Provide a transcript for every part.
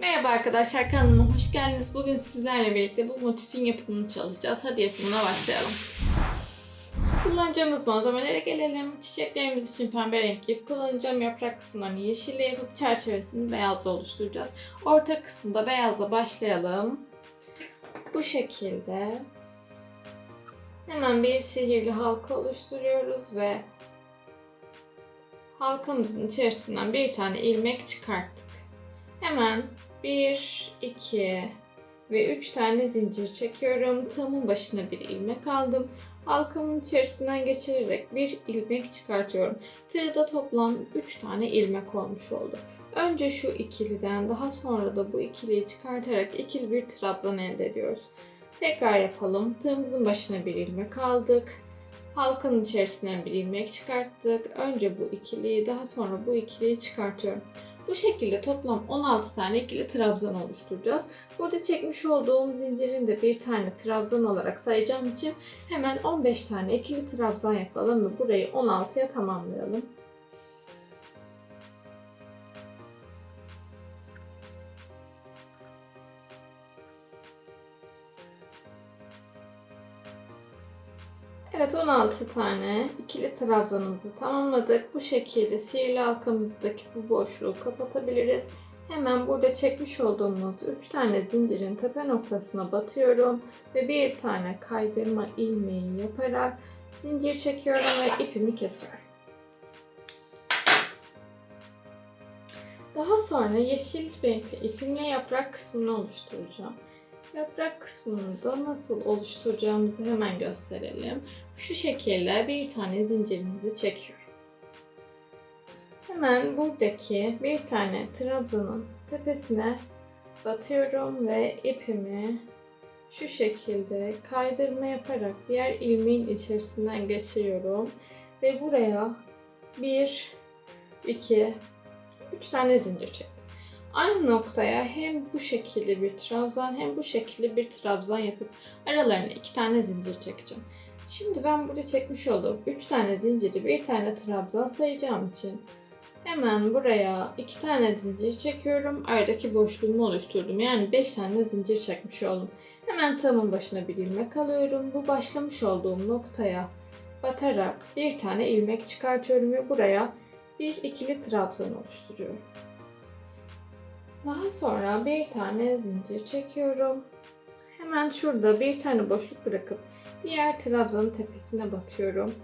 Merhaba arkadaşlar kanalıma hoş geldiniz. Bugün sizlerle birlikte bu motifin yapımını çalışacağız. Hadi yapımına başlayalım. Kullanacağımız malzemelere gelelim. Çiçeklerimiz için pembe renk ip kullanacağım. Yaprak kısımlarını yeşille yapıp çerçevesini beyazla oluşturacağız. Orta kısmında beyazla başlayalım. Bu şekilde hemen bir sihirli halka oluşturuyoruz ve halkamızın içerisinden bir tane ilmek çıkarttık. Hemen 1, 2 ve 3 tane zincir çekiyorum. Tığımın başına bir ilmek aldım. Halkamın içerisinden geçirerek bir ilmek çıkartıyorum. Tığda toplam 3 tane ilmek olmuş oldu. Önce şu ikiliden daha sonra da bu ikiliyi çıkartarak ikili bir trabzan elde ediyoruz. Tekrar yapalım. Tığımızın başına bir ilmek aldık. Halkanın içerisinden bir ilmek çıkarttık. Önce bu ikiliyi daha sonra bu ikiliyi çıkartıyorum. Bu şekilde toplam 16 tane ikili trabzan oluşturacağız. Burada çekmiş olduğum zincirin de bir tane trabzan olarak sayacağım için hemen 15 tane ikili trabzan yapalım ve burayı 16'ya tamamlayalım. Evet 16 tane ikili trabzanımızı tamamladık. Bu şekilde sihirli halkamızdaki bu boşluğu kapatabiliriz. Hemen burada çekmiş olduğumuz 3 tane zincirin tepe noktasına batıyorum ve bir tane kaydırma ilmeği yaparak zincir çekiyorum ve ipimi kesiyorum. Daha sonra yeşil renkli ipimle yaprak kısmını oluşturacağım. Yaprak kısmını da nasıl oluşturacağımızı hemen gösterelim. Şu şekilde bir tane zincirimizi çekiyorum. Hemen buradaki bir tane trabzanın tepesine batıyorum ve ipimi şu şekilde kaydırma yaparak diğer ilmeğin içerisinden geçiriyorum ve buraya 1 2 3 tane zincir çektim. Aynı noktaya hem bu şekilde bir trabzan hem bu şekilde bir trabzan yapıp aralarına iki tane zincir çekeceğim. Şimdi ben burada çekmiş olduğum 3 tane zinciri bir tane trabzan sayacağım için hemen buraya 2 tane zincir çekiyorum. Aradaki boşluğumu oluşturdum. Yani 5 tane zincir çekmiş oldum. Hemen tığımın başına bir ilmek alıyorum. Bu başlamış olduğum noktaya batarak bir tane ilmek çıkartıyorum ve buraya bir ikili trabzan oluşturuyorum. Daha sonra bir tane zincir çekiyorum. Hemen şurada bir tane boşluk bırakıp diğer trabzanın tepesine batıyorum.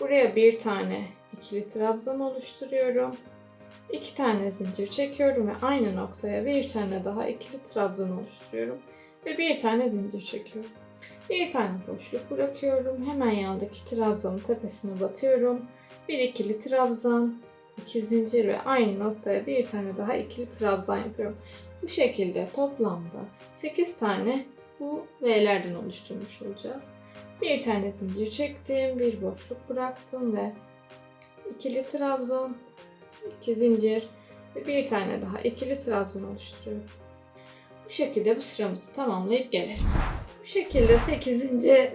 Buraya bir tane ikili trabzan oluşturuyorum. İki tane zincir çekiyorum ve aynı noktaya bir tane daha ikili trabzan oluşturuyorum. Ve bir tane zincir çekiyorum. Bir tane boşluk bırakıyorum. Hemen yandaki trabzanın tepesine batıyorum. Bir ikili trabzan, iki zincir ve aynı noktaya bir tane daha ikili trabzan yapıyorum. Bu şekilde toplamda 8 tane bu V'lerden oluşturmuş olacağız. Bir tane zincir çektim, bir boşluk bıraktım ve ikili trabzan, iki zincir ve bir tane daha ikili trabzan oluşturuyorum. Bu şekilde bu sıramızı tamamlayıp gelelim. Bu şekilde 8.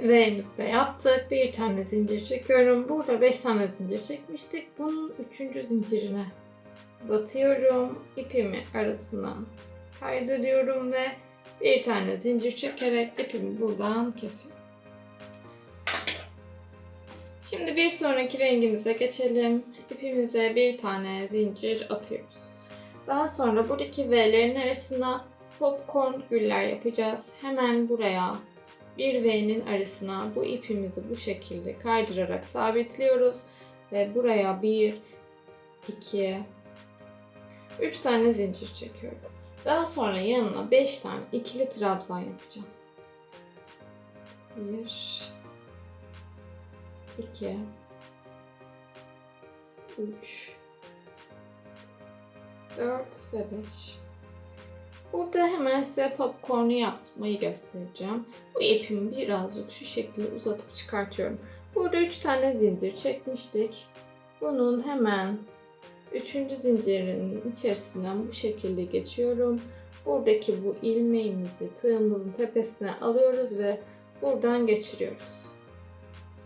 V'mizi de yaptık. Bir tane zincir çekiyorum. Burada 5 tane zincir çekmiştik. Bunun 3. zincirine batıyorum. İpimi arasından kaydırıyorum ve bir tane zincir çekerek ipimi buradan kesiyorum. Şimdi bir sonraki rengimize geçelim. İpimize bir tane zincir atıyoruz. Daha sonra buradaki V'lerin arasına popcorn güller yapacağız. Hemen buraya bir V'nin arasına bu ipimizi bu şekilde kaydırarak sabitliyoruz. Ve buraya bir, iki, üç tane zincir çekiyorum. Daha sonra yanına 5 tane ikili trabzan yapacağım. 1 2 3 4 ve 5 Burada hemen size popcornu yapmayı göstereceğim. Bu ipimi birazcık şu şekilde uzatıp çıkartıyorum. Burada 3 tane zincir çekmiştik. Bunun hemen Üçüncü zincirin içerisinden bu şekilde geçiyorum. Buradaki bu ilmeğimizi tığımızın tepesine alıyoruz ve buradan geçiriyoruz.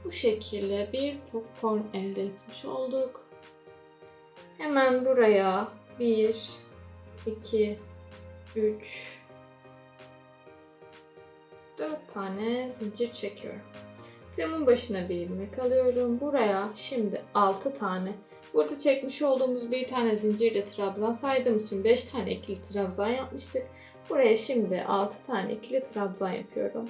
Bu şekilde bir popcorn elde etmiş olduk. Hemen buraya 1, 2, 3 4 tane zincir çekiyorum. Tığımın başına bir ilmek alıyorum. Buraya şimdi 6 tane. Burada çekmiş olduğumuz bir tane zincirle trabzan saydığım için 5 tane ikili trabzan yapmıştık. Buraya şimdi 6 tane ikili trabzan yapıyorum.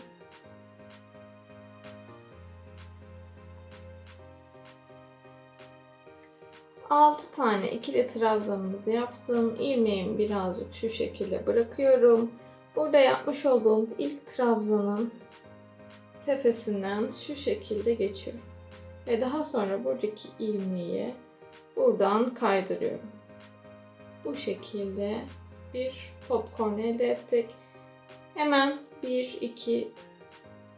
Altı tane ikili trabzanımızı yaptım. İlmeğimi birazcık şu şekilde bırakıyorum. Burada yapmış olduğumuz ilk trabzanın tepesinden şu şekilde geçiyorum. Ve daha sonra buradaki ilmeği buradan kaydırıyorum. Bu şekilde bir popcorn elde ettik. Hemen 1, 2,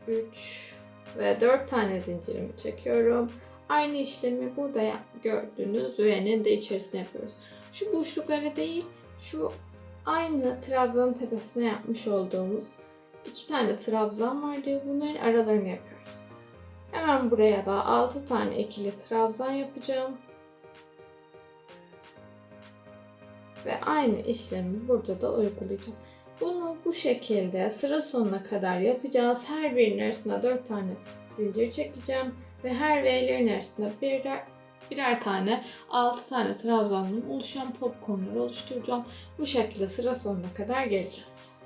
3 ve 4 tane zincirimi çekiyorum. Aynı işlemi burada gördüğünüz üyenin de içerisine yapıyoruz. Şu boşlukları değil, şu aynı trabzanın tepesine yapmış olduğumuz iki tane trabzan vardı. Bunların aralarını yapıyoruz. Hemen buraya da 6 tane ikili trabzan yapacağım. Ve aynı işlemi burada da uygulayacağım. Bunu bu şekilde sıra sonuna kadar yapacağız. Her birinin arasına 4 tane zincir çekeceğim ve her V'lerin arasında birer, birer tane 6 tane trabzandan oluşan popcornlar oluşturacağım. Bu şekilde sıra sonuna kadar geleceğiz.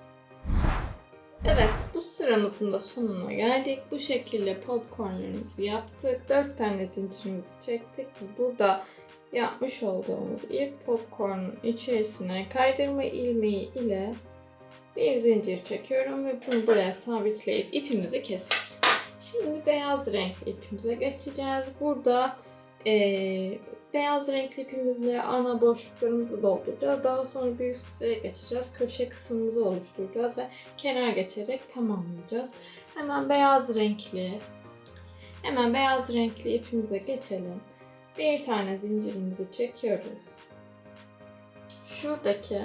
Evet, bu sıramızın da sonuna geldik. Bu şekilde popcornlarımızı yaptık. 4 tane zincirimizi çektik. Burada yapmış olduğumuz ilk popcornun içerisine kaydırma ilmeği ile bir zincir çekiyorum ve bunu buraya sabitleyip ipimizi kesiyoruz. Şimdi beyaz renkli ipimize geçeceğiz. Burada eee, beyaz renkli ipimizle ana boşluklarımızı dolduracağız. Daha sonra üst sıraya geçeceğiz. Köşe kısmımızı oluşturacağız ve kenar geçerek tamamlayacağız. Hemen beyaz renkli hemen beyaz renkli ipimize geçelim. Bir tane zincirimizi çekiyoruz. Şuradaki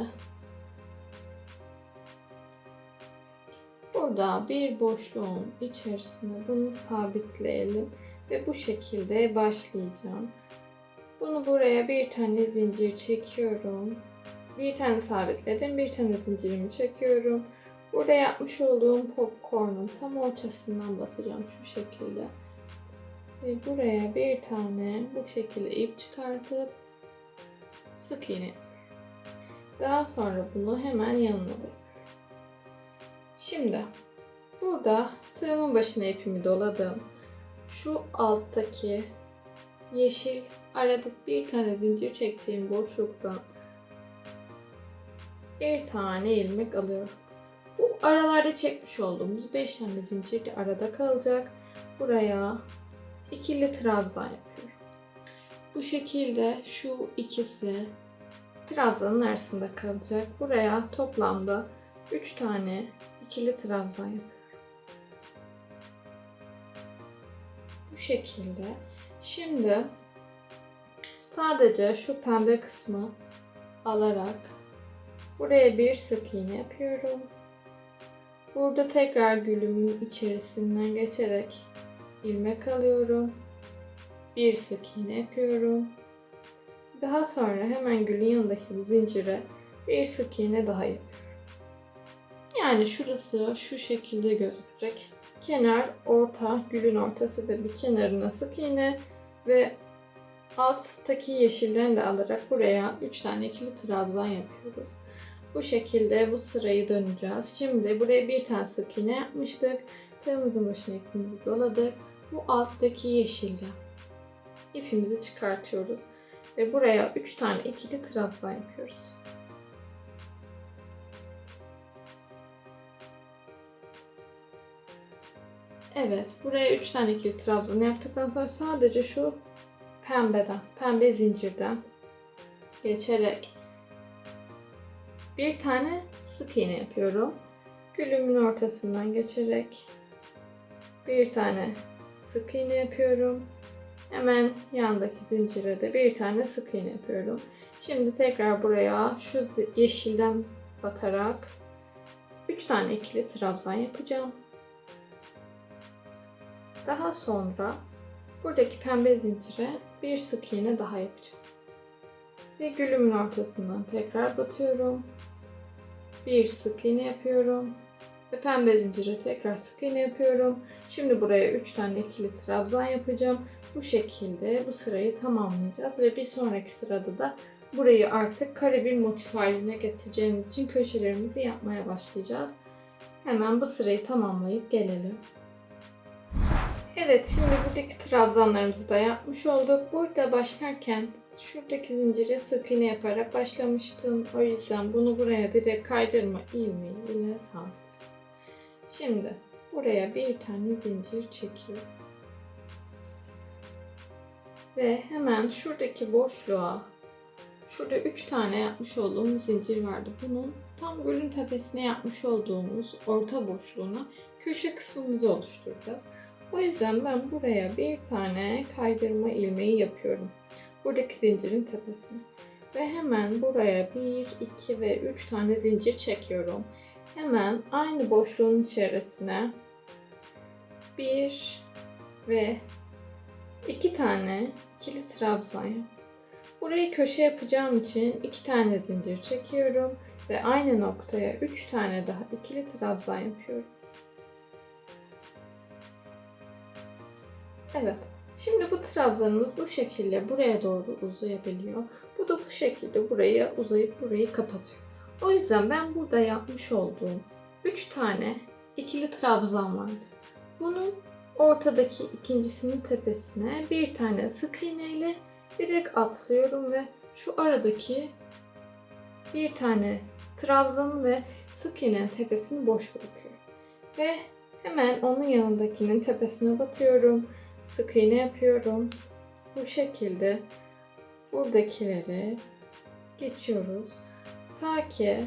Burada bir boşluğun içerisine bunu sabitleyelim ve bu şekilde başlayacağım. Bunu buraya bir tane zincir çekiyorum. Bir tane sabitledim, bir tane zincirimi çekiyorum. Burada yapmış olduğum popcorn'un tam ortasından batacağım şu şekilde. Ve buraya bir tane bu şekilde ip çıkartıp sık iğne. Daha sonra bunu hemen yanına da Şimdi burada tığımın başına ipimi doladım. Şu alttaki yeşil arada bir tane zincir çektiğim boşluktan bir tane ilmek alıyorum. Bu aralarda çekmiş olduğumuz 5 tane zincir de arada kalacak. Buraya ikili trabzan yapıyorum. Bu şekilde şu ikisi trabzanın arasında kalacak. Buraya toplamda 3 tane ikili trabzan yapıyorum. Bu şekilde. Şimdi sadece şu pembe kısmı alarak buraya bir sık iğne yapıyorum. Burada tekrar gülümün içerisinden geçerek ilmek alıyorum. Bir sık iğne yapıyorum. Daha sonra hemen gülün yanındaki bu zincire bir sık iğne daha yapıyorum. Yani şurası şu şekilde gözükecek. Kenar, orta, gülün ortası ve bir kenarına sık iğne ve alttaki yeşilden de alarak buraya 3 tane ikili trabzan yapıyoruz. Bu şekilde bu sırayı döneceğiz. Şimdi buraya bir tane sık iğne yapmıştık. Tığımızın başına ipimizi doladık. Bu alttaki yeşilden ipimizi çıkartıyoruz. Ve buraya 3 tane ikili trabzan yapıyoruz. Evet, buraya 3 tane ikili trabzan yaptıktan sonra sadece şu pembeden, pembe zincirden geçerek bir tane sık iğne yapıyorum. Gülümün ortasından geçerek bir tane sık iğne yapıyorum. Hemen yandaki zincire de bir tane sık iğne yapıyorum. Şimdi tekrar buraya şu yeşilden batarak 3 tane ikili trabzan yapacağım. Daha sonra buradaki pembe zincire bir sık iğne daha yapacağım. Ve gülümün ortasından tekrar batıyorum. bir sık iğne yapıyorum. Ve pembe zincire tekrar sık iğne yapıyorum. Şimdi buraya 3 tane ikili trabzan yapacağım. Bu şekilde bu sırayı tamamlayacağız ve bir sonraki sırada da burayı artık kare bir motif haline getireceğimiz için köşelerimizi yapmaya başlayacağız. Hemen bu sırayı tamamlayıp gelelim. Evet şimdi buradaki trabzanlarımızı da yapmış olduk. Burada başlarken şuradaki zincire sık iğne yaparak başlamıştım. O yüzden bunu buraya direkt kaydırma ilmeği ile sabit. Şimdi buraya bir tane zincir çekiyorum. Ve hemen şuradaki boşluğa şurada 3 tane yapmış olduğumuz zincir vardı. Bunun tam gülün tepesine yapmış olduğumuz orta boşluğuna köşe kısmımızı oluşturacağız. O yüzden ben buraya bir tane kaydırma ilmeği yapıyorum. Buradaki zincirin tepesine. Ve hemen buraya 1, 2 ve 3 tane zincir çekiyorum. Hemen aynı boşluğun içerisine 1 ve 2 tane ikili trabzan yaptım. Burayı köşe yapacağım için 2 tane zincir çekiyorum ve aynı noktaya 3 tane daha ikili trabzan yapıyorum. Evet. Şimdi bu trabzanımız bu şekilde buraya doğru uzayabiliyor. Bu da bu şekilde buraya uzayıp burayı kapatıyor. O yüzden ben burada yapmış olduğum 3 tane ikili trabzan vardı. Bunun ortadaki ikincisinin tepesine bir tane sık iğne ile direkt atlıyorum ve şu aradaki bir tane trabzanı ve sık iğnenin tepesini boş bırakıyorum. Ve hemen onun yanındakinin tepesine batıyorum sık iğne yapıyorum. Bu şekilde buradakileri geçiyoruz. Ta ki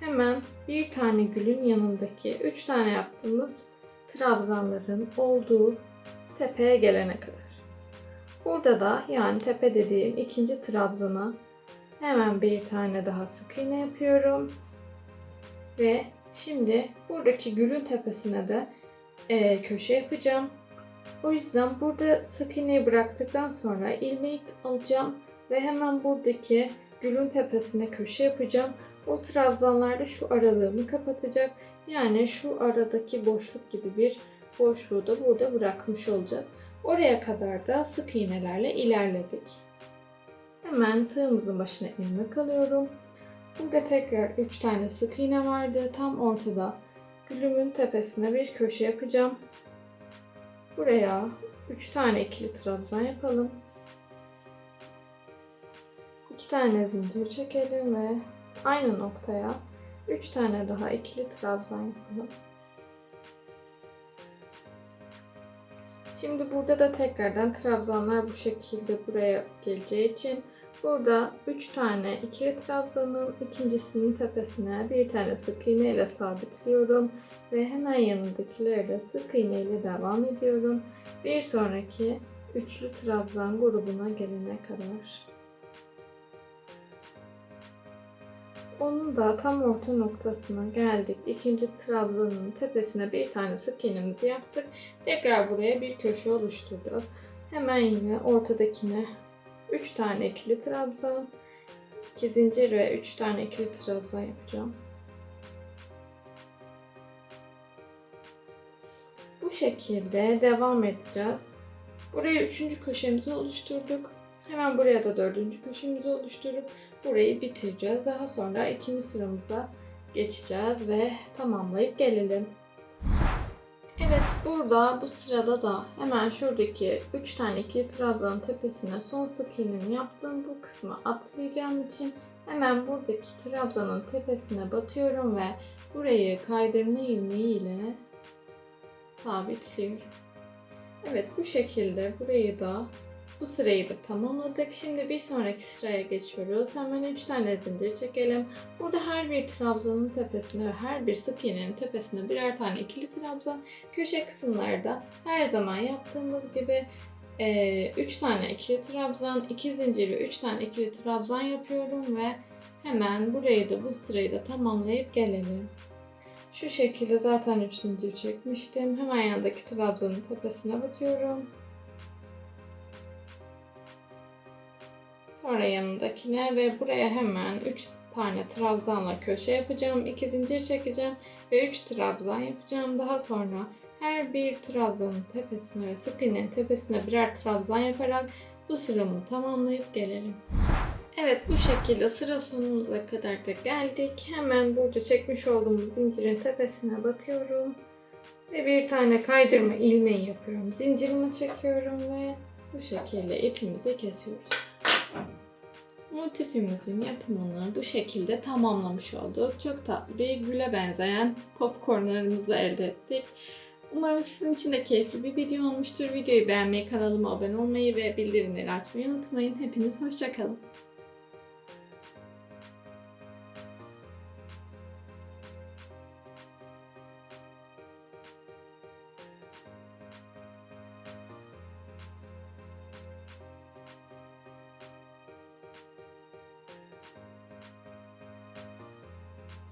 hemen bir tane gülün yanındaki 3 tane yaptığımız trabzanların olduğu tepeye gelene kadar. Burada da yani tepe dediğim ikinci trabzana hemen bir tane daha sık iğne yapıyorum. Ve şimdi buradaki gülün tepesine de e, köşe yapacağım. O yüzden burada sık iğneyi bıraktıktan sonra ilmeği alacağım ve hemen buradaki gülün tepesine köşe yapacağım. O trabzanlarda şu aralığımı kapatacak. Yani şu aradaki boşluk gibi bir boşluğu da burada bırakmış olacağız. Oraya kadar da sık iğnelerle ilerledik. Hemen tığımızın başına ilmek alıyorum. Burada tekrar 3 tane sık iğne vardı. Tam ortada gülümün tepesine bir köşe yapacağım. Buraya 3 tane ikili trabzan yapalım. 2 tane zincir çekelim ve aynı noktaya 3 tane daha ikili trabzan yapalım. Şimdi burada da tekrardan trabzanlar bu şekilde buraya geleceği için burada 3 tane ikili trabzanın ikincisinin tepesine bir tane sık iğne ile sabitliyorum ve hemen yanındakilerle sık iğne ile devam ediyorum. Bir sonraki üçlü trabzan grubuna gelene kadar. Onun da tam orta noktasına geldik. İkinci trabzanın tepesine bir tane sık iğnemizi yaptık. Tekrar buraya bir köşe oluşturacağız. Hemen yine ortadakine 3 tane ikili trabzan, 2 zincir ve 3 tane ikili trabzan yapacağım. Bu şekilde devam edeceğiz. Buraya üçüncü köşemizi oluşturduk. Hemen buraya da dördüncü köşemizi oluşturup burayı bitireceğiz. Daha sonra ikinci sıramıza geçeceğiz ve tamamlayıp gelelim. Burada bu sırada da hemen şuradaki 3 tane ikili trabzanın tepesine son sık iğnemi yaptım. Bu kısmı atlayacağım için hemen buradaki trabzanın tepesine batıyorum ve burayı kaydırma ilmeği ile sabitliyorum. Evet bu şekilde burayı da bu sırayı da tamamladık. Şimdi bir sonraki sıraya geçiyoruz. Hemen 3 tane zincir çekelim. Burada her bir trabzanın tepesine ve her bir sık iğnenin tepesine birer tane ikili trabzan. Köşe kısımlarda her zaman yaptığımız gibi 3 tane ikili trabzan, 2 zincir ve 3 tane ikili trabzan yapıyorum ve hemen burayı da bu sırayı da tamamlayıp gelelim. Şu şekilde zaten 3 zincir çekmiştim. Hemen yanındaki trabzanın tepesine batıyorum. Sonra yanındakine ve buraya hemen 3 tane trabzanla köşe yapacağım. 2 zincir çekeceğim ve 3 trabzan yapacağım. Daha sonra her bir trabzanın tepesine ve sık iğnenin tepesine birer trabzan yaparak bu sıramı tamamlayıp gelelim. Evet bu şekilde sıra sonumuza kadar da geldik. Hemen burada çekmiş olduğumuz zincirin tepesine batıyorum. Ve bir tane kaydırma ilmeği yapıyorum. Zincirimi çekiyorum ve bu şekilde ipimizi kesiyoruz. Motifimizin yapımını bu şekilde tamamlamış olduk. Çok tatlı bir güle benzeyen popcornlarımızı elde ettik. Umarım sizin için de keyifli bir video olmuştur. Videoyu beğenmeyi, kanalıma abone olmayı ve bildirimleri açmayı unutmayın. Hepiniz hoşçakalın.